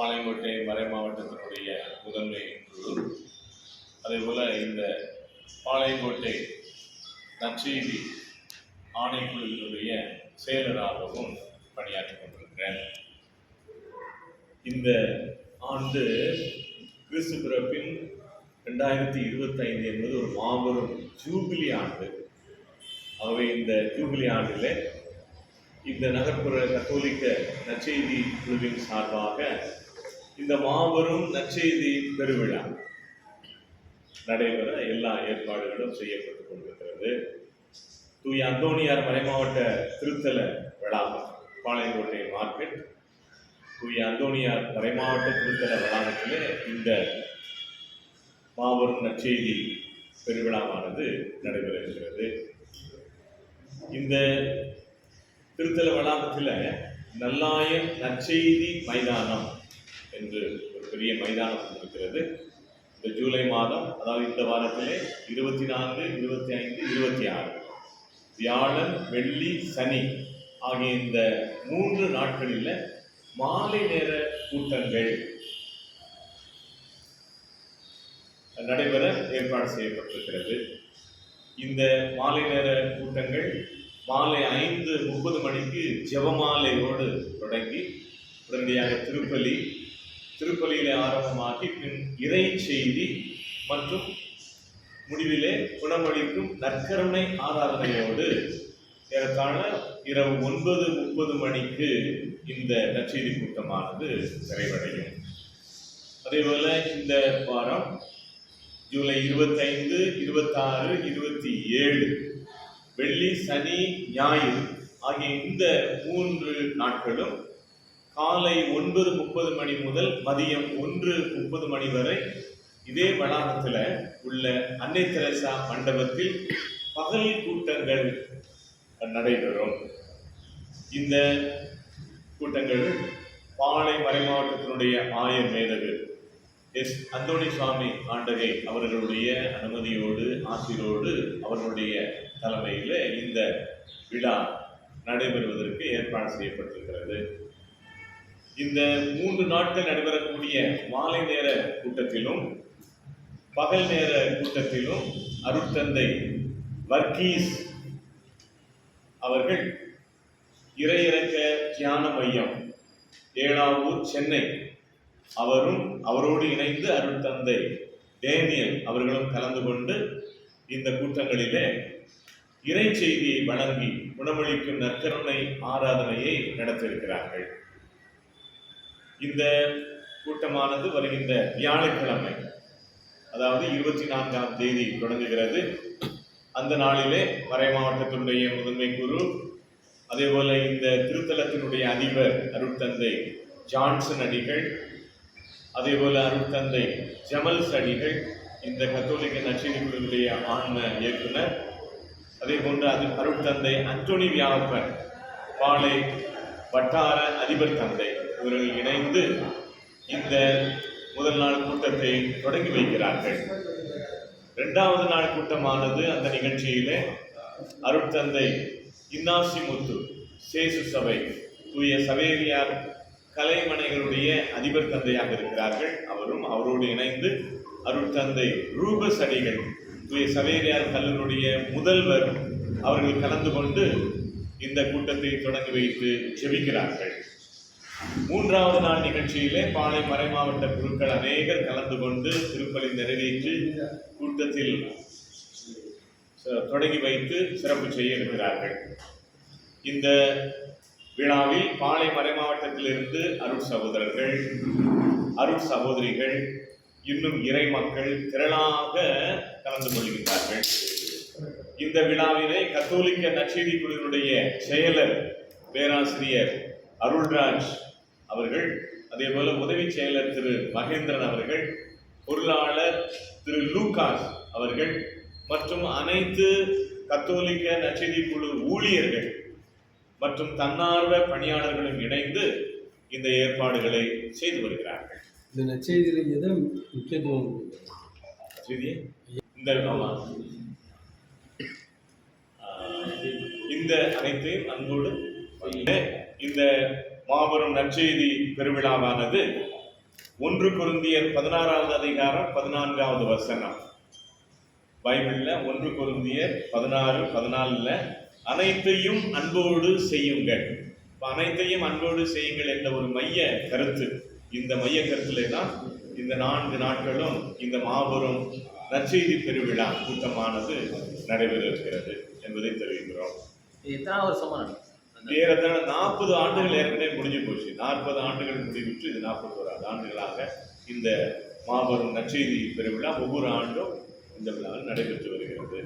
பாளையங்கோட்டை மறை மாவட்டத்தினுடைய முதன்மை குழு. அதேபோல் இந்த பாளையங்கோட்டை நற்செய்தி ஆணைக்குழுவினுடைய செயலராகவும் பணியாற்றி கொண்டிருக்கிறேன். இந்த ஆண்டு கிறிஸ்து பிறப்பின் ரெண்டாயிரத்தி இருபத்தைந்து என்பது ஒரு மாபெரும் ஜூபிலி ஆண்டு. ஆகவே இந்த ஜூபிலி ஆண்டில் இந்த நகர்ப்புற கத்தோலிக்க நற்செய்தி குழுவின் சார்பாக இந்த மாபெரும் நற்செய்தி பெருவிழா நடைபெற எல்லா ஏற்பாடுகளும் செய்யப்பட்டு கொண்டிருக்கிறது. தூய அந்தோணியார் மறைமாவட்ட திருத்தல வளாகம் பாளையங்கோட்டை மார்க்கெட். தூய அந்தோணியார் மறைமாவட்ட திருத்தல வளாகத்திலே இந்த மாபெரும் நற்செய்தி பெருவிழாவானது நடைபெற இருக்கிறது. இந்த திருத்தல வளாகத்தில் நல்லாயன் நற்செய்தி மைதானம் என்று ஒரு பெரிய மைதானம் இருக்கிறது இந்த ஜூலை மாதம் அதாவது இந்த வாரத்திலே இருபத்தி நான்கு இருபத்தி ஐந்து இருபத்தி ஆறு வியாழன் வெள்ளி சனி ஆகிய இந்த மூன்று நாட்களில் மாலை நேர கூட்டங்கள் நடைபெற ஏற்பாடு செய்யப்பட்டிருக்கிறது. இந்த மாலை நேர கூட்டங்கள் மாலை ஐந்து முப்பது மணிக்கு ஜெபமாலையோடு தொடங்கி உடனடியாக திருப்பலி திருப்பலியிலே ஆரம்பமாகி பின் இறை செய்தி மற்றும் முடிவிலே குணமளிக்கும் நற்கருணை ஆராதனையோடு ஏறத்தாழ இரவு ஒன்பது முப்பது மணிக்கு இந்த நற்செய்தி கூட்டமானது நிறைவடையும். அதேபோல இந்த வாரம் ஜூலை இருபத்தைந்து இருபத்தாறு இருபத்தி ஏழு வெள்ளி சனி ஞாயிறு ஆகிய இந்த மூன்று நாட்களும் காலை ஒன்பது முப்பது மணி முதல் மதியம் ஒன்று முப்பது மணி வரை இதே வளாகத்தில் உள்ள அன்னை தெரசா மண்டபத்தில் பகல் கூட்டங்கள் நடைபெறும். இந்த கூட்டங்கள் பாலை மறைமாவட்டத்தினுடைய ஆயர் மேதகு எஸ் அந்தோணி சுவாமி ஆண்டகை அவர்களுடைய அனுமதியோடு ஆசிரோடு அவர்களுடைய தலைமையில் இந்த விழா நடைபெறுவதற்கு ஏற்பாடு செய்யப்பட்டிருக்கிறது. இந்த மூன்று நாட்கள் நடைபெறக்கூடிய மாலை நேர கூட்டத்திலும் பகல் நேர கூட்டத்திலும் அருட்தந்தை வர்கீஸ் அவர்கள் இறையிறக்க தியான மையம் ஏழாவூர் சென்னை. அவரும் அவரோடு இணைந்து அருட்தந்தை டேனியல் அவர்களும் கலந்து கொண்டு இந்த கூட்டங்களிலே இறை செய்தியை வழங்கி குணமளிக்கும் நற்கருணை ஆராதனையை நடத்தியிருக்கிறார்கள். இந்த கூட்டமானது வருகின்ற வியாழக்கிழமை அதாவது இருபத்தி நான்காம் தேதி தொடங்குகிறது. அந்த நாளிலே மறை மாவட்டத்தினுடைய முதன்மை குரு அதேபோல இந்த திருத்தலத்தினுடைய அதிபர் அருட்தந்தை ஜான்சன் அடிகள் அதேபோல அருட்தந்தை ஜமல்ஸ் அடிகள் இந்த கத்தோலிக்க நச்சினிகளுடைய ஆன்ம இயக்குனர் அதே போன்று அது அருட்தந்தை அந்தோனி வியாபன் பாலை வட்டார அதிபர் தந்தை. இவர்கள் இணைந்து இந்த முதல் நாள் கூட்டத்தை தொடங்கி வைக்கிறார்கள். இரண்டாவது நாள் கூட்டமானது அந்த நிகழ்ச்சியிலே அருட்தந்தை இன்னாசி முத்து சேசு சபை தூய சவேரியார் கலைமனைகளுடைய அதிபர் தந்தையாக இருக்கிறார்கள். அவரும் அவரோடு இணைந்து அருட்தந்தை ரூபஸ் அடிகள் தூய சவேரியார் கல்லூரிய முதல்வர் அவர்கள் கலந்து கொண்டு இந்த கூட்டத்தை தொடங்கி வைத்து ஜெபிக்கிறார்கள். மூன்றாவது நாள் நிகழ்ச்சியிலே பாளை மறை மாவட்ட குருக்கள் அநேகர் கலந்து கொண்டு திருப்பலி நிறைவேற்றி கூட்டத்தில் ச- தொடங்கி வைத்து சிறப்பு செய்ய இருக்கிறார்கள். இந்த விழாவில் பாளை மறை மாவட்டத்திலிருந்து அருள் சகோதரர்கள் அருள் சகோதரிகள் இன்னும் இறை மக்கள் திரளாக கலந்து கொள்கின்றார்கள். இந்த விழாவினை கத்தோலிக்க நற்செய்தி குழுவினுடைய செயலர் பேராசிரியர் அருள்ராஜ் அவர்கள் அதே போல உதவி செயலர் திரு மகேந்திரன் அவர்கள் பொருளாளர் திரு லூகாஸ் அவர்கள் மற்றும் அனைத்து கத்தோலிக்க நற்செய்தி குழு ஊழியர்கள் மற்றும் தன்னார்வ பணியாளர்களும் இணைந்து இந்த ஏற்பாடுகளை செய்து வருகிறார்கள். இந்த நற்செய்தியில் எதை முக்கியத்துவம் இந்த இந்த அனைத்தையும் அன்போடு இந்த மாபெரும் நற்செய்தி பெருவிழாவானது. ஒன்று குருந்தியர் பதினாறாவது அதிகாரம் பதினான்காவது வசனம். பைபிளில் ஒன்று குருந்தியர் பதினாறு பதினாலில் அனைத்தையும் அன்போடு செய்யுங்கள். இப்போ அனைத்தையும் அன்போடு செய்யுங்கள் என்ற ஒரு மைய கருத்து. இந்த மைய கருத்திலே தான் இந்த நான்கு நாட்களும் இந்த மாபெரும் நற்செய்தி பெருவிழா கூட்டமானது நடைபெற இருக்கிறது என்பதை தெரிவிக்கிறோம். இது எத்தனாவது வருஷமா ஏறத்தாழ நாற்பது ஆண்டுகள் ஏற்கனவே முடிஞ்சு போச்சு. நாற்பது ஆண்டுகள் முடிவுற்று இது நாற்பத்தோராது ஆண்டுகளாக இந்த மாபெரும் நற்செய்தி பெருவிழா ஒவ்வொரு ஆண்டும் இந்த விழாவில் நடைபெற்று வருகிறது.